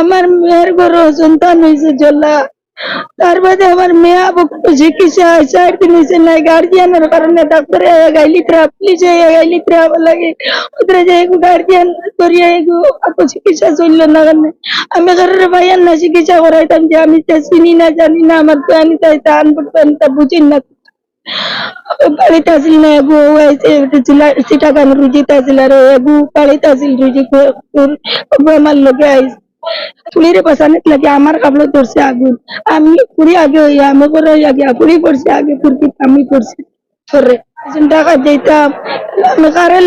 আমার মেয়ের ঘর সন্তান হয়েছে জল্লা তার বাদে আমার মেয়ে আবু চিকিৎসা চার দিন হয়েছে নাই গার্জিয়ানের কারণে ডাক্তারে গাইলি ট্রা পুলিশে গাইলি ট্রা লাগে ওদের যে গার্জিয়ান করিয়া এগু আপু চিকিৎসা চলল না কারণে আমি ঘরের ভাইয়ার না চিকিৎসা করাইতাম যে আমি তা চিনি না জানি না আমার তো আনি তাই তা আনব তা বুঝি না বাড়িতে আসিল না এগু চিটাগান রুজি তাছিল রে এগু বাড়িতে আসিল রুজি আমার লোকে আইস পুলিরে পাশানিত লাগে আমার কাবলে ধরছে আগুন আমি পুরি আগে আমি করে আগে পুরি পড়ছে আগে পুরকি আমি পড়ছি ধরে আমি কারে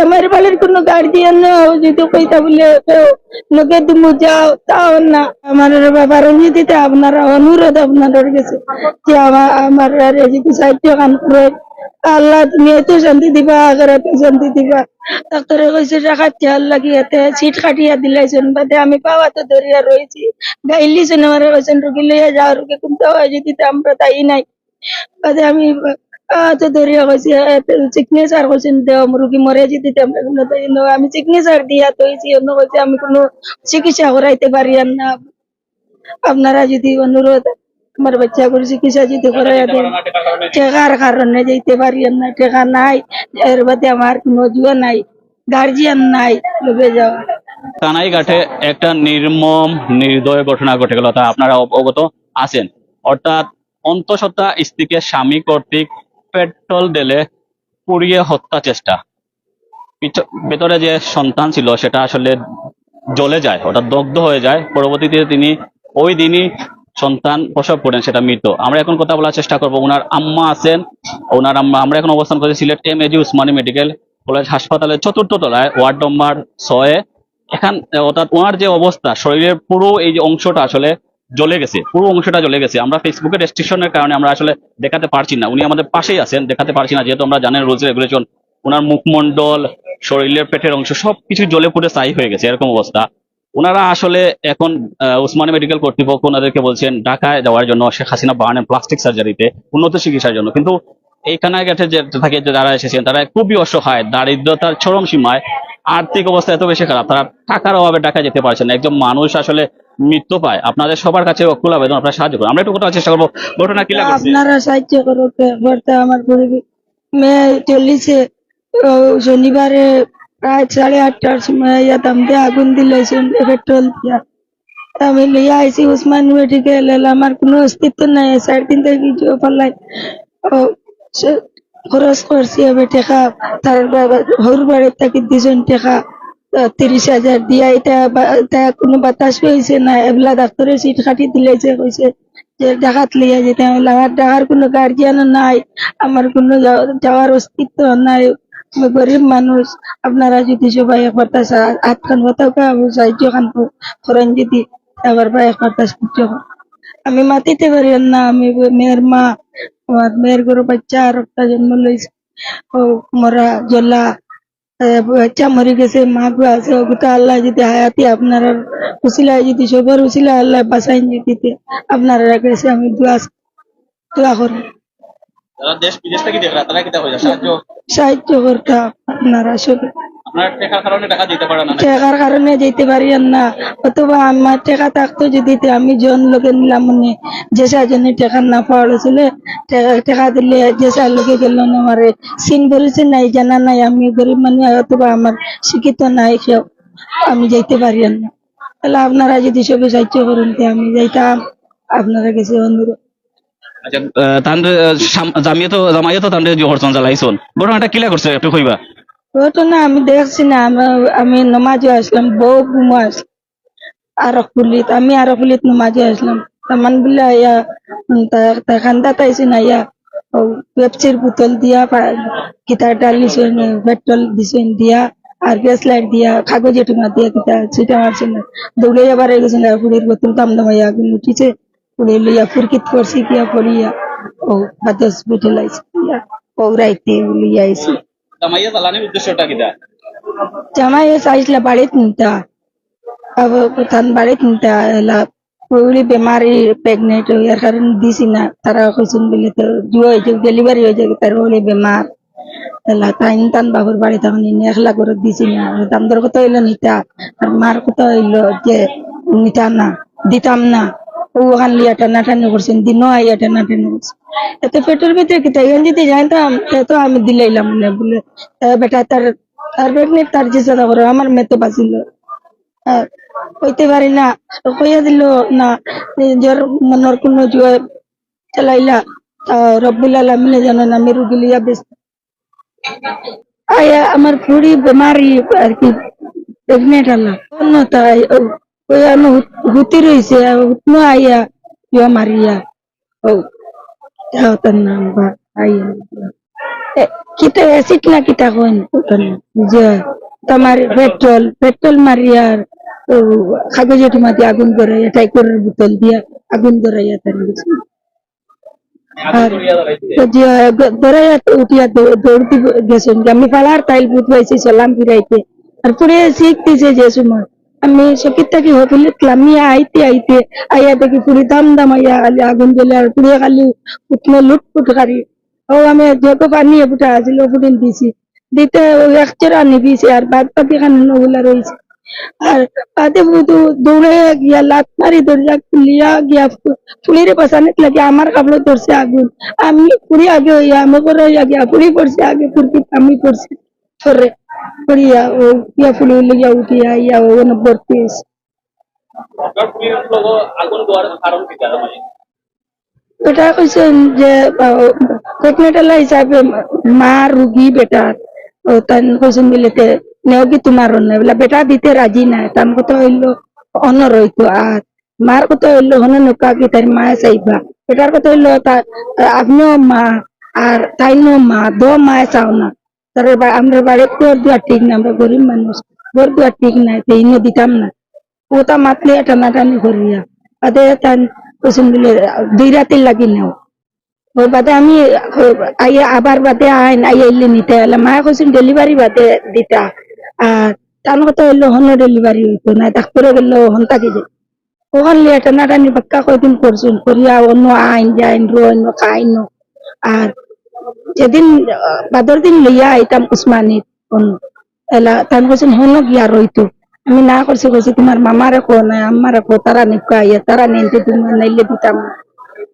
আমার বাড়ির কোনো গার্জিয়ান যদি কইতা বলে লোকে তুমি যাও, তাও না। আমার বাবার দিতে আপনারা অনুরোধ আপনাদের কাছে যে আমার আমার যদি সাহায্য কান করে আল্লাহ তুমি এত শান্তি দিবা আগের এত শান্তি দিবা। ডাক্তারে কইছে টাকা চাল লাগি এতে সিট কাটিয়া দিলাইছেন বাদে আমি পাওয়া তো ধরিয়া রয়েছি গাইলিছেন আমার কইছেন রুগী লইয়া যাও রুগী কিন্তু যদি আমরা তাই নাই। বাদে আমি তো ধরিয়া কইছি সিগনেচার কইছেন দেও রুগী মরে যদি আমরা কোনো তাই ন আমি সিগনেচার দিয়া তৈছি অন্য কইছে, আমি কোনো চিকিৎসা করাইতে পারি আর না। আপনারা যদি অনুরোধ আমার বাচ্চা করে চিকিৎসা যদি করাইয়া দেন টেকার কারণে যেতে পারি না টেকা নাই। এর বাদে আমার কোনো জুয়া নাই গার্জিয়ান নাই লোকে যাও। কানাইঘাটে একটা নির্মম নির্দয় ঘটনা ঘটে গেল তা আপনারা অবগত আছেন। অর্থাৎ অন্তঃসত্ত্বা স্ত্রীকে স্বামী কর্তৃক পেট্রোল ঢেলে পুড়িয়ে হত্যা চেষ্টা। পিছ- ভেতরে যে সন্তান ছিল সেটা আসলে জ্বলে যায় অর্থাৎ দগ্ধ হয়ে যায়। পরবর্তীতে তিনি ওই দিনই সন্তান প্রসব করেন, সেটা মৃত। আমরা এখন কথা বলার চেষ্টা করব, ওনার আম্মা আছেন, ওনার আম্মা, আমরা এখন অবস্থান করছি Sylhet M A G Osmani medical college হাসপাতালের চতুর্থ তলায়, ওয়ার্ড নম্বর ছয়ে। এখান, অর্থাৎ ওনার যে অবস্থা, শরীরের পুরো এই যে অংশটা আসলে জ্বলে গেছে, পুরো অংশটা জ্বলে গেছে। আমরা ফেসবুকে রেস্ট্রিকশনের কারণে আমরা আসলে দেখাতে পারছি না। উনি আমাদের পাশেই আছেন, দেখাতে পারছি না, যেহেতু আমরা জানেন রোজ রেগুলেশন ওনার মুখমণ্ডল, শরীরের পেটের অংশ, সবকিছু জ্বলে পুড়ে স্থায়ী হয়ে গেছে, এরকম অবস্থা। ওনারা আসলে এখন উসমানী মেডিকেল কর্তৃপক্ষ ওনাদেরকে বলছেন, ঢাকায় যাওয়ার জন্য শেখ হাসিনা বাহানের প্লাস্টিক সার্জারিতে উন্নত চিকিৎসার জন্য। কিন্তু এই কানাঘাটে যে, থাকে যারা এসেছেন, তারা খুবই অসহায়, দারিদ্রতার চরম সীমায়, আর্থিক অবস্থা এত বেশি খারাপ, তারা টাকার অভাবে ঢাকা যেতে পারছেন না। একজন মানুষ আসলে মৃত্যু পায়। আপনাদের সবার কাছে অকুল আবেদন, আপনারা সাহায্য করুন। আমরা একটু কথা চেষ্টা করব। ঘটনা কি আপনারা সাহায্য করো আমার পরিবার মেয়ে চল্লিশে শনিবারে প্রায় সাড়ে আটটার সময় যেতাম দিয়ে আগুন দিলেছেন পেট্রোল দিয়া। আমি লিয়ে আইসি উসমান মেডিকেল আমার কোনো অস্তিত্ব নাই সাড়ে থেকে কিছু পাল্লাই? খরচ করছি আমি টেকা, তার হরুর বাড়ির থেকে দিছেন টেকা তিরিশ হাজার দিয়া এটা কোনো বাতাস হয়েছে না এগুলা ডাক্তারের সিট কাটি দিলেছে কইছে যে ডাকাত লিয়ে যেতে আমার ডাকার কোনো গার্জিয়ান নাই, আমার কোনো যাও- যাওয়ার অস্তিত্ব নাই। গরিব মানুষ আপনারা যদি সবাই একবারটা হাত খান বাতাও আমি সাহায্য খান করেন যদি আবার বা একবারটা সাহায্য। আমি মাতিতে পারি না, আমি মেয়ের মা আমার মেয়ের গরু বাচ্চা আর জন্ম লইছে ও মরা জল্লা বাচ্চা মরে গেছে, মা গো আছে ওগুলো আল্লাহ যদি হায়াতি আপনারা উসিলায় যদি সবার উসিলা আল্লাহ বাসাইন দিতে আপনারা কাছে আমি দোয়া দোয়া করি যারা দেশ বিদেশ থেকে দেখরা তারা কিটা হয়ে সাহায্য সাহায্য করতে আপনারা সবাই আপনারা টাকার কারণে টাকা দিতে পারে না টাকার কারণে যেতে পারি না। অথবা আমার টাকা থাকতো যদি আমি জন লোকে নিলাম মনে যে টাকা না পাওয়া টাকা দিলে যে লোকে গেল না আমার সিন বলেছে নাই জানা নাই আমি গরিব মানুষ অথবা আমার শিক্ষিত নাই কেউ আমি যাইতে পারি না। তাহলে আপনারা যদি সবে সাহায্য করেন আমি যাইতাম। আপনারা কাছে অনুরোধ। আমি দেখছি না, আমি- নমাজে আসলাম, বউ ঘুমো আসলাম আরও পুলিত, আমি আরও পুলিত নমাজে আসলাম। তামান বলে, ইয়া খান্দা তাইছে না, ইয়া পেপসির বোতল দিয়া কিতা ডালিছেন পেট্রোল দিছেন, দিয়া, আর গ্যাস লাইট দিয়া, কাগজে টুমা দিয়া কিতা সেটা মারছে না। দৌড়ে আবার গেছেন আর পুলির বোতল দাম দামাইয়া আগুন উঠিছে। পুড়ে লইয়া ফুরকিত করছি কিয়া পড়িয়া ও বাদ হসপিটাল আইছে ও রাইতে লইয়া আইছে জামাইয়ে জ্বালানির উদ্দেশ্যটা কিটা জামাই চাইছিল বাড়িত নিতা আবার কোথান বাড়িত নিতা এলা পুরি বেমারি প্রেগনেন্ট হইয়ার কারণে দিছি না তারা কইছেন বলে তো জুয়া হয়ে যাবে ডেলিভারি হয়ে যাবে তার বলে বেমার এলা তাইন তান বাবুর বাড়ি তখন একলা করে দিছি না দামদর কত হইল নিতা আর মার কত হইল যে নিতা না দিতাম না লিয়া টানাটানি করছেন টানাটানি করছেন। এত পেটের ভিতরে কি তাই? যদি জানতাম তো আমি দিলাইলাম বলে। বেটা, তার তার প্রেগনেন্ট তার সাদা করে, আমার মেয়ে তো বাঁচিল। কইতে পারি না, কইয়া দিল না নিজের মনের কোনো চালাইলা বেশ আয়া, আমার খুড়ি বেমারি আর কি প্রেগনেন্ট অন্য কইয়া হুতি রইছে হুতনো আইয়া ইয়া মারিয়া ও যাও তার নাম বা আইয়া এ, কিতা অ্যাসিড না কিতা কইন ওখানে যে তোমার পেট্রোল পেট্রোল মারিয়ার ও কাগজের মাঝে আগুন ধরাইয়া টাইকরের বোতল দিয়া আগুন ধরাইয়া তার গেছে। আর তো যে ধরাইয়া তো উঠিয়া দৌ- দৌড়তে গেছেন আমি পালার তাইল বুধ পাইছি সালাম ফিরাইতে তারপরে শিখতেছে যে সময় আমি সকিত থাকি হোটেলে আমি আইতে আইতে আইয়া দেখি পুরি দাম দাম আইয়া আলি আগুন জ্বলে আর পুরি খালি উঠল লুটপুট কারি ও আমি যত পানি ফুটা আছিল ফুটিন দিছি দিতে ওই একচের আনি দিছি আর বাদ বাকি খান নগুলা রয়েছে আর বাদে বুধু দৌড়ে গিয়া লাত মারি দরজা খুলিয়া গিয়া ফুলিরে পাশানে লাগে আমার কাপড় ধরছে আগুন আমি পুরি আগে হইয়া আমি করে হইয়া গিয়া পুরি পড়ছে আগে পুরকি আমি পড়ছি সরে পড়িয়া ও গিয়া ফুলি গিয়া উঠিয়া ইয়া ও ভর্তি তারা যে প্রেগনেন্ট হিসাবে মা রুগী বেটার ও তান বিলেতে নেও কি তোমার অন্য বলে বেটা দিতে রাজি নাই তান কত হইল অনর হইতো আর মার কত হইল হন নৌকা কি তার মায়ে চাইবা বেটার কত হইল তার আপনিও মা আর তাইনো মা দো মায়ে চাও না তার বা- আমরা বাড়িতে ঘর দুয়ার ঠিক না, আমরা গরিব মানুষ। ঘর দুয়ার ঠিক নাই তো ইনো দিতাম না। ওটা মাতলে টানাটানি করিয়া। বাদে তান বলে, দুই রাতের লাগি নেও। ওই বাদে আমি আইয়া আবার বাদে আইন আইয়া এলে নিতে এলে মায়ে কইছেন ডেলিভারি বাদে দিতা। আর তার কথা হইল হন ডেলিভারি হইতো না ডাক্তারে গেল হন থাকি যে ওখান লিয়ে টানাটানি বাক্কা কয়দিন করছেন করিয়া অন্য আইন যাইন রো অন্য খাইন আর যেদিন বাদর দিন লইয়া আইতাম উসমানিত এলা, তান কইছেন হন, গিয়া রইতো আমি না করছি কইছি তোমার মামারে কো না আমারে কো তারা নিকা ইয়া তারা নিতে তুমি নাইলে দিতাম।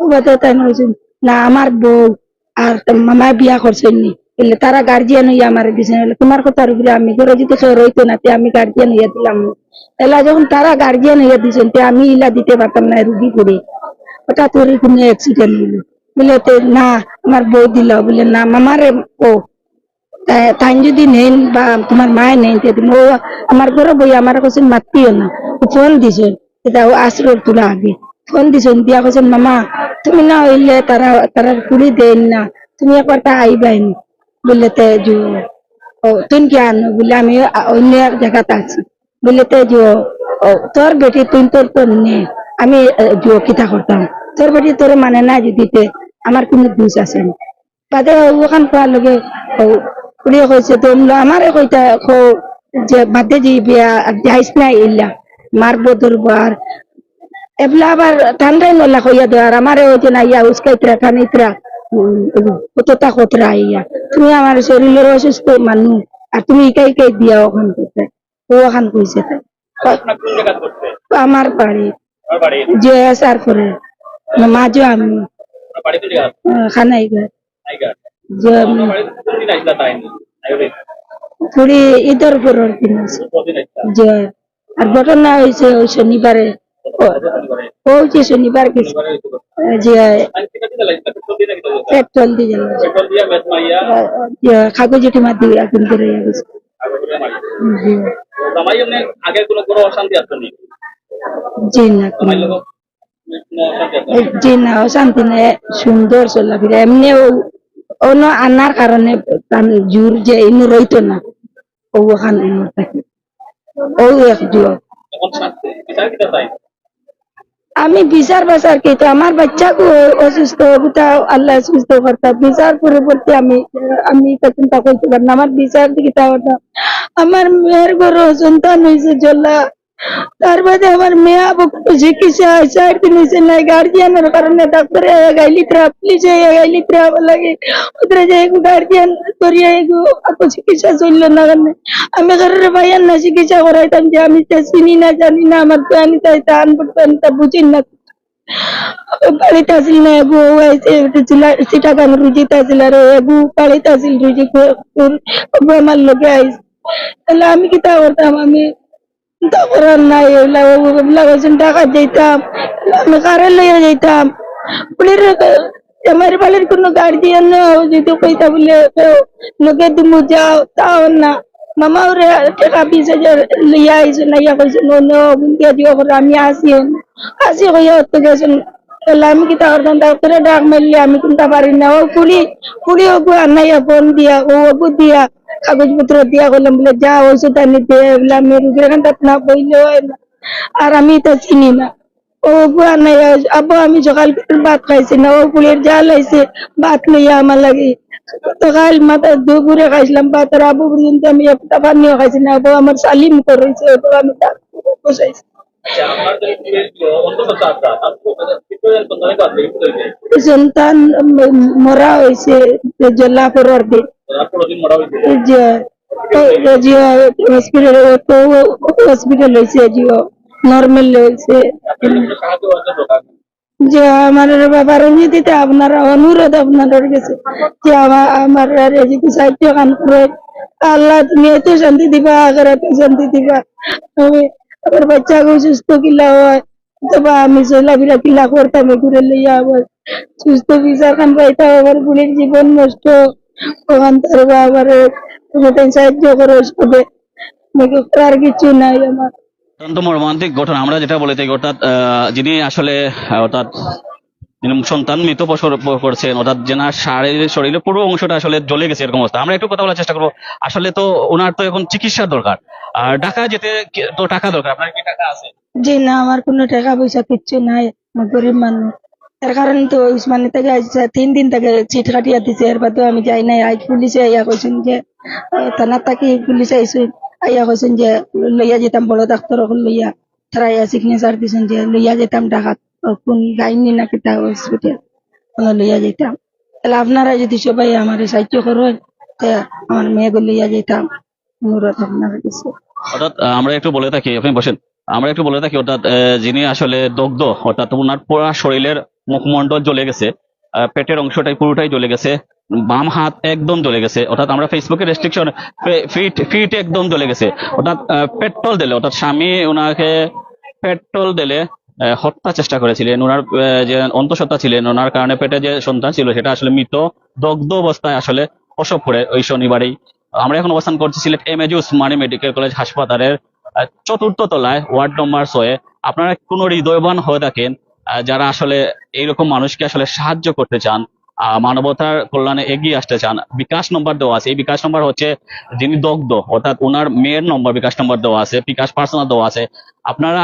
ও বাদে তাই কইছেন না আমার বউ আর মামা বিয়া করছেন নি। এলে তারা গার্জিয়ান হইয়া আমার এলে তোমার কথার উপরে আমি করে যদি কেউ রইতো না তে আমি গার্জিয়ান হইয়া দিলাম। এলা, যখন তারা গার্জিয়ান হইয়া দিছেন তে আমি ইলা দিতে পারতাম না রুগী করে ওটা তোর কোনো অ্যাক্সিডেন্ট হইল বলে না, আমার বউ দিল। বলে, না, মামারে ও তাই যদি নেন বা তোমার মায়ে নেন তুমি, ও, আমার ঘরে বই আমার কাছে মাতিও না। ফোন দিছেন এটা ও আশ্রয় তোলা আগে। ফোন দিছেন দিয়া কৈছেন মামা, তুমি না হইলে তারা তারা কুড়ি দেন না, তুমি একবার তা আইবাইন বলে, তে জো, ও তুই কি আনো? বলে, আমি অন্য এক জায়গাতে আছি। বলে, তে জো তোর বেটি তুই তোর তোর নে, আমি জো, কিতা করতাম। তোর বেটি তোর মানে না যদি তে আমার কোনো দোষ আছে না। বাদে ওখান কোৱাৰ লগে খুড়ীয়ে কৈছে তোমরা আমারে কইতা খো যে বাদে যে বিয়া যাইস না ইল্লা মারবো ধরবো আর এবলা আবার ঠান্ডাই নলা কইয়া দে আর আমারে ওই না ইয়া উস্কাইতরা খানিতরা কতটা কতরা ইয়া। তুমি আমার শরীরের অসুস্থ মানুষ আর তুমি ইকাই ইকাই দিয়া ওখান করতে ও ওখান কইছে আমার বাড়ি যে আসার পরে মাঝে আমি। আপনার বাড়ি কোন জায়গা আহ, খানাই ঘর টাইগার যে আপনার বাড়ি কোন দিন আসলা তাই আইরে পুরি ঈদের পরের দিন আছে কদিন আসলা যে আর ঘটনা হয়েছে ওই শনিবারে। যে শনিবার গেছে আগে দিলা পেট্রোল দিয়ে আগুন করে গেছে জি। নি সুন্দর চলাফেরা এমনি অন্য আনার কারণে যে ইনু না ওখান ইনু থাকে। ও আমি বিচার বাসার কি তো আমার বাচ্চাকে অসুস্থ আল্লাহ সুস্থ করতা বিচার পরবর্তী আমি আমি তা চিন্তা করতে পারি না আমার বিচার দিকে আমার মেয়ের ঘর সন্তান হয়েছে জল্লা তার বাদে আমার মেয়ে আবু চিকিৎসা চার দিন হয়েছে না গার্জিয়ানের কারণে ডাক্তারে গাইলি ট্রা পুলিশে গাইলি ট্রা লাগে ওদের যে গার্জিয়ান করিয়া এগু আপু চিকিৎসা চলল না কারণে আমি ঘরের ভাইয়ার না চিকিৎসা করাইতাম যে আমি তো চিনি না জানি না আমার তো আনি তাই তা আনব তা বুঝি না বাড়িতে আসিল না এগু চিটাগান রুজি তাছিল রে এগু বাড়িতে আসিল রুজি আমার লোকে আইস তাহলে আমি কি তা করতাম আমি তারপর আর নাই ওগুলা টাকা আমি কারে লইয়া যাইতাম। পুলির আমার বাড়ির কোনো গার্জিয়ান যদি কইতা বলে লোকে তুমি যাও, তাও না। মামা ওরে টাকা বিশ হাজার লইয়া আইসো না ইয়া কইছেন অন্য বুন্দিয়া দিও আমি আসি আসি আমি কি তাহলে ডাক্তারে ডাক মারলে? আমি কোনটা পারি না ও পুলি পুলি ওগু আনাইয়া ফোন দিয়া, ও ওগু দিয়া কাগজপত্র দিয়া করলাম বলে, যা ওষুধ আনিতে বলে, আমি রুগীর এখানটা না বইলে হয় না, আর আমি তো চিনি না। ও আনাইয়া আব্বু, আমি সকাল ভাত খাইছি না, ও পুলির জাল আইছে, ভাত লইয়া আমার লাগে। সকাল মাথা দুপুরে খাইছিলাম ভাত, আর আবু পর্যন্ত আমি একটা পানিও খাইছি না। আবু আমার সালিম করেছে আমি তার বসাইছি। সন্তান ম- মরা হয়েছে জল্লা পরের দিন যে জিও হসপিটাল তো হসপিটাল হয়েছে জিও নর্মাল হয়েছে যে আমার ব্যাপার যদি আপনারা অনুরোধ আপনাদের কাছে যে আমার আমার যদি সাহিত্য গান করে আল্লাহ তুমি এত শান্তি দিবা আগের এত শান্তি দিবা আমি আমার বাচ্চাকে সুস্থ কিলা হয় আমি কিলা করতাম ঘুরে লইয়া আবার সুস্থ বিচার খান পাইতাম জীবন নষ্ট। ওখান তার আবার সাহায্য করো সবে। আর কিছু নাই আমার। অত্যন্ত মর্মান্তিক ঘটনা। আমরা যেটা বলে থাকি অর্থাৎ যিনি আসলে অর্থাৎ সন্তান মৃত করছেন অর্থাৎ যেনার শারীরিক শরীরে পুরো অংশটা আসলে জ্বলে গেছে এরকম অবস্থা। আমরা একটু কথা বলার চেষ্টা করব। আসলে তো ওনার তো এখন চিকিৎসার দরকার। আর ঢাকা যেতে তো টাকা দরকার, আপনার কি টাকা আছে? জি না, আমার কোনো টাকা পয়সা কিচ্ছু নাই গরিব মানুষ। তার কারণে তো উসমানি থেকে তিন দিন থেকে চিট কাটিয়া দিছে এর বাদেও আমি যাই নাই। আই পুলিশে আইয়া কইছেন যে থানার থাকি পুলিশ আইছে আইয়া কইছেন যে, লইয়া যেতাম, বড় ডাক্তার লইয়া তারা আইয়া সিগনেচার দিছেন যে, লইয়া যেতাম ঢাকা কোন গাইনি না কিতা হসপিটাল। লইয়া যেতাম তাহলে আপনারা যদি সবাই আমার সাহায্য করেন আমার মেয়েকে লইয়া যেতাম অনুরোধ আপনার কাছে। অর্থাৎ আমরা একটু বলে থাকি, আপনি বসেন। আমরা একটু বলে থাকি, অর্থাৎ যিনি আসলে দগ্ধ, অর্থাৎ ওনার পুরো শরীরের মুখমণ্ডল জ্বলে গেছে পেটের অংশটাই পুরোটাই জ্বলে গেছে, বাম হাত একদম জ্বলে গেছে, অর্থাৎ আমরা ফেসবুকে রেস্ট্রিকশন ফিট ফিট একদম জ্বলে গেছে। অর্থাৎ পেট্রোল দিলে, অর্থাৎ স্বামী ওনাকে পেট্রোল দিলে হত্যা চেষ্টা করেছিলেন। ওনার যে অন্তঃসত্ত্বা ছিলেন ওনার কারণে পেটে যে সন্তান ছিল, সেটা আসলে মৃত, দগ্ধ অবস্থায় আসলে প্রসব করে ওই শনিবারেই। আমরা এখন অবস্থান করছি সিলেট এম এজুস উসমানী মেডিকেল কলেজ হাসপাতালের চতুর্থ তলায়, ওয়ার্ড নম্বর ছয়ে আপনারা কোনো হৃদয়বান হয়ে থাকেন যারা আসলে এইরকম মানুষকে আসলে সাহায্য করতে চান মানবতার কল্যাণে এগিয়ে আসতে চান। বিকাশ নম্বর দেওয়া আছে। এই বিকাশ নম্বর হচ্ছে যিনি দগ্ধ, অর্থাৎ ওনার মেয়ের নম্বর বিকাশ নম্বর দেওয়া আছে, বিকাশ পার্সোনাল দেওয়া আছে। আপনারা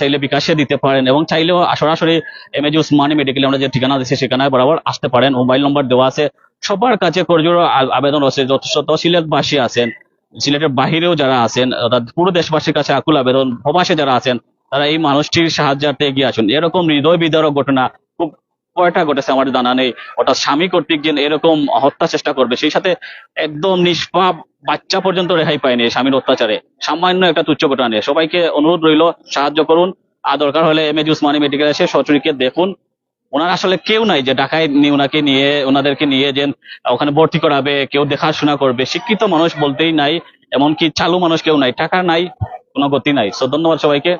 চাইলে বিকাশে দিতে পারেন এবং চাইলেও সরাসরি এম এজি উসমানী মেডিকেলে আমরা যে ঠিকানা দিচ্ছি সেখানে বরাবর আসতে পারেন। মোবাইল নম্বর দেওয়া আছে। সবার কাছে করজোর আবেদন আছে যথেষ্ট সিলেটবাসী আছেন। সিলেটের বাহিরেও যারা আছেন, অর্থাৎ পুরো দেশবাসীর কাছে আকুল আবেদন, প্রবাসে যারা আছেন, তারা এই মানুষটির সাহায্যার্থে এগিয়ে আসুন। এরকম হৃদয় বিদারক ঘটনা কয়টা ঘটেছে, আমার জানা নেই। অর্থাৎ স্বামী কর্তৃক যে এরকম হত্যা চেষ্টা করবে, সেই সাথে একদম নিষ্পাপ বাচ্চা পর্যন্ত রেহাই পায়নি স্বামীর অত্যাচারে। সামান্য একটা তুচ্ছ ঘটনা নিয়ে। সবাইকে অনুরোধ রইল, সাহায্য করুন। আর দরকার হলে এম এজ উসমানী মেডিকেল এসে সচরিকে দেখুন। ওনার আসলে কেউ নাই যে ঢাকায় নিয়ে ওনাকে নিয়ে, ওনাদেরকে নিয়ে যে ওখানে ভর্তি করাবে, কেউ দেখাশোনা করবে। শিক্ষিত মানুষ বলতেই নাই, এমনকি চালু মানুষ কেউ নাই। টাকা নাই, কোনো গতি নাই। সো ধন্যবাদ সবাইকে।